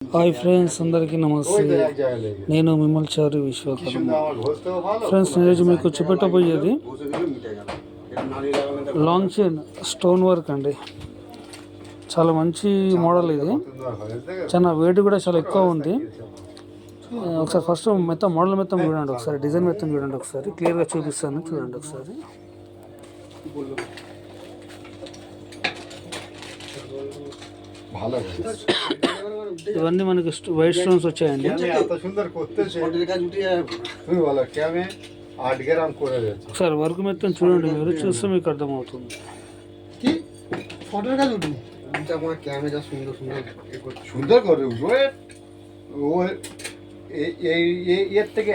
Hi friends అందరికీ నమస్తే. నేను మిమ్మల్ చారి విశ్వకర్మ. ఫ్రెండ్స్ ఈరోజు మీకు చూపెట్టబోయేది లాంగ్ చైన్ స్టోన్ వర్క్ అండి. చాలా మంచి మోడల్ ఇది. చాలా వెయిట్ కూడా చాలా ఎక్కువ ఉంది. ఒకసారి ఫస్ట్ మొత్తం మోడల్ మొత్తం చూడండి ఒకసారి డిజైన్ మొత్తం చూడండి ఒకసారి. క్లియర్గా చూపిస్తాను చూడండి ఒకసారి. ఇవన్నీ మనకి వైట్ స్టోన్స్ వచ్చాయండి. ఒకసారి వర్క్ మొత్తం చూడండి మీరు చూస్తే మీకు అర్థమవుతుంది.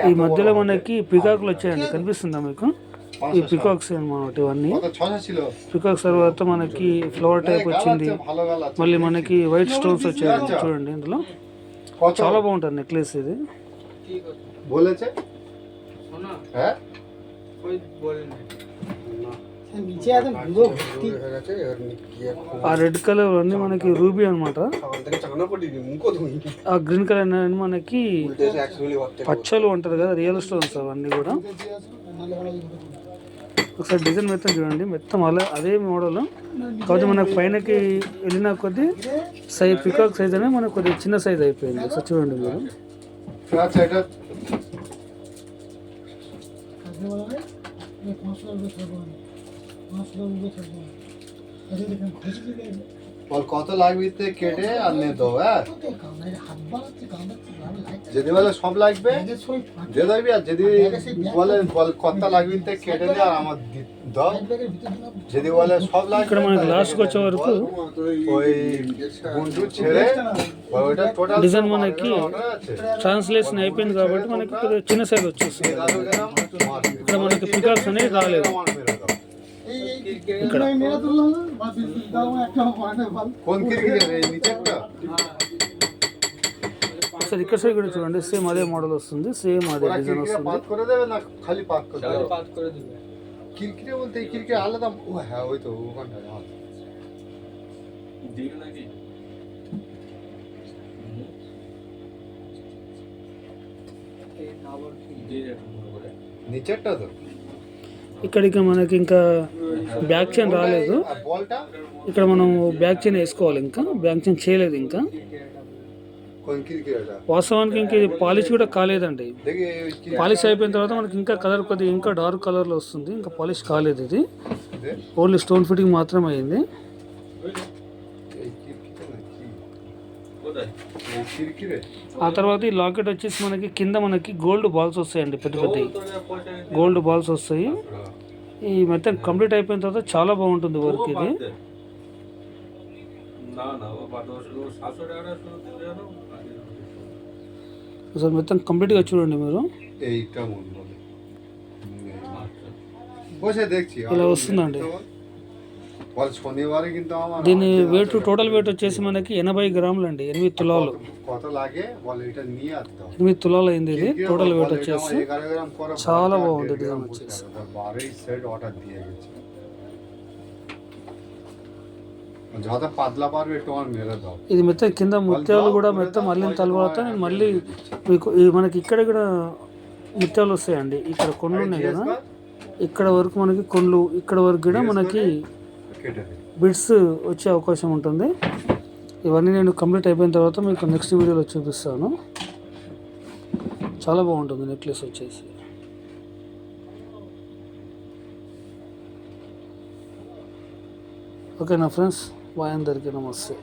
ఈ మధ్యలో మనకి పికాకులు వచ్చాయండి. కనిపిస్తుందా మీకు? ఈ పికాక్స్ అనమాట ఇవన్నీ. పికాక్స్ తర్వాత మనకి ఫ్లవర్ టైప్ వచ్చింది. మళ్ళీ మనకి వైట్ స్టోన్స్ వచ్చాయి చూడండి ఇందులో. చాలా బాగుంటుంది నెక్లెస్ ఇది. ఆ రెడ్ కలర్ అన్ని మనకి రూబీ అనమాట ఆ గ్రీన్ కలర్ అన్ని మనకి పచ్చలు అంటారు కదా రియల్ స్టోన్స్ అవన్నీ కూడా. ఒకసారి డిజైన్ మొత్తం చూడండి. మొత్తం అలా అదే మోడల్. కాకపోతే మనకు పైనకి వెళ్ళిన కొద్ది సైజ్ పికాక్ సైజ్ అనేది మనకు కొద్దిగా చిన్న సైజ్ అయిపోయింది. ఒకసారి చూడండి మీరు. వాళ్ళు కొత్త లాగితే కేటే అన్నే దో যদি বলে সব লাগবে ব্যাগের সই ফাঁকা দিয়ে দেবি আর যদি বলে বল কত লাগবে তে কেটে দে আর আমার দি- দাও ব্যাগের ভিতরে দিলাম যদি বলে সব লাগবে ఇక్కడ మనకి లాస్ట్కి వచ్చే వరకు ওই গুন্ডু ছেড়ে ওইটা টোটাল డిజైన్ మనకి আছে ట్రాన్స్లేషన్ అయిపోయింది కాబట్టి మనకి కొద్దిగా చిన్న సైజ్ వచ్చేస్తుంది ఇక్కడ మనకి పికాక్స్ అనేవి రాలేదు এই এই ఇక్కడ মেরা তুললাম না বাস দাও একটা ఒకసారి ఇక్కడ సైడ్ కూడా చూడండి సేమ్ అదే మోడల్ వస్తుంది సేమ్ అదే ওরা డిజైన్ ক্রিকেট వస్తుంది পাত করে দেবে না খালি পাত করে দেবে পাত করে দেবে ক্রিকেটে বলতে এই ক্রিকেট আলাদা ও হ্যাঁ ওই তো ওখানটায় হ্যাঁ। নিচেরটা তো ఇక్కడికి మనకి ఇంకా బ్యాక్ చైన్ రాలేదు আর বলটা ఇక్కడ మనం బ్యాక్ చైన్ వేసుకోవాలి ఇంకా బ్యాక్ చైన్ చేయలేదు ఇంకా কোন ক্রিকেট এটা వాస్తవానికి ఇంక ఇది పాలిష్ కూడా కాలేదండి. పాలిష్ అయిపోయిన తర్వాత మనకి ఇంకా కలర్ కొద్దిగా ఇంకా డార్క్ కలర్లో వస్తుంది. ఇంకా పాలిష్ కాలేదు ఇది. ఓన్లీ స్టోన్ ఫిట్టింగ్ మాత్రమే అయింది. ఆ తర్వాత ఈ లాకెట్ వచ్చేసి మనకి కింద మనకి గోల్డ్ బాల్స్ వస్తాయండి పెద్ద పెద్దవి గోల్డ్ బాల్స్ వస్తాయి. ఈ మెత్తం కంప్లీట్ అయిపోయిన తర్వాత చాలా బాగుంటుంది వర్క్ ఇది. అసలు మొత్తం కంప్లీట్గా చూడండి మీరు এইটা মন বলে বসে দেখছি ఇలా వస్తుందండి বল শনিবারে কিন্তু আমার దీని వెయిట్ టోటల్ వెయిట్ వచ్చేసి మనకి ఎనభై గ్రాములు అండి ఎనిమిది తులాలు কত লাগে বল এটা নিয়ে আসতে হবে ఎనిమిది తులాలు అయింది ఇది ক্রিকেট టోటల్ বল, వెయిట్ এটা వచ్చేసి আমার এগারো গ্রাম করে చాలా বারো బాగుంది দেড় ডিজাইন গ্রাম వచ్చేసి ఇది మెత్త కింద ముత్యాలు కూడా మెత్త మళ్ళీ తర్వాత నేను మళ్ళీ మీకు మనకి ఇక్కడ కూడా ముత్యాలు వస్తాయండి. ఇక్కడ కొండ్లు ఉన్నాయి కదా. ఇక్కడ వరకు మనకి కొండ్లు ఇక్కడ వరకు కూడా మనకి బిడ్స్ వచ్చే అవకాశం ఉంటుంది. ఇవన్నీ నేను కంప్లీట్ అయిపోయిన తర్వాత మీకు నెక్స్ట్ వీడియోలో చూపిస్తాను. చాలా బాగుంటుంది నెక్లెస్ వచ్చేసి. ఓకేనా ఫ్రెండ్స్? బాయ్ నమస్తే.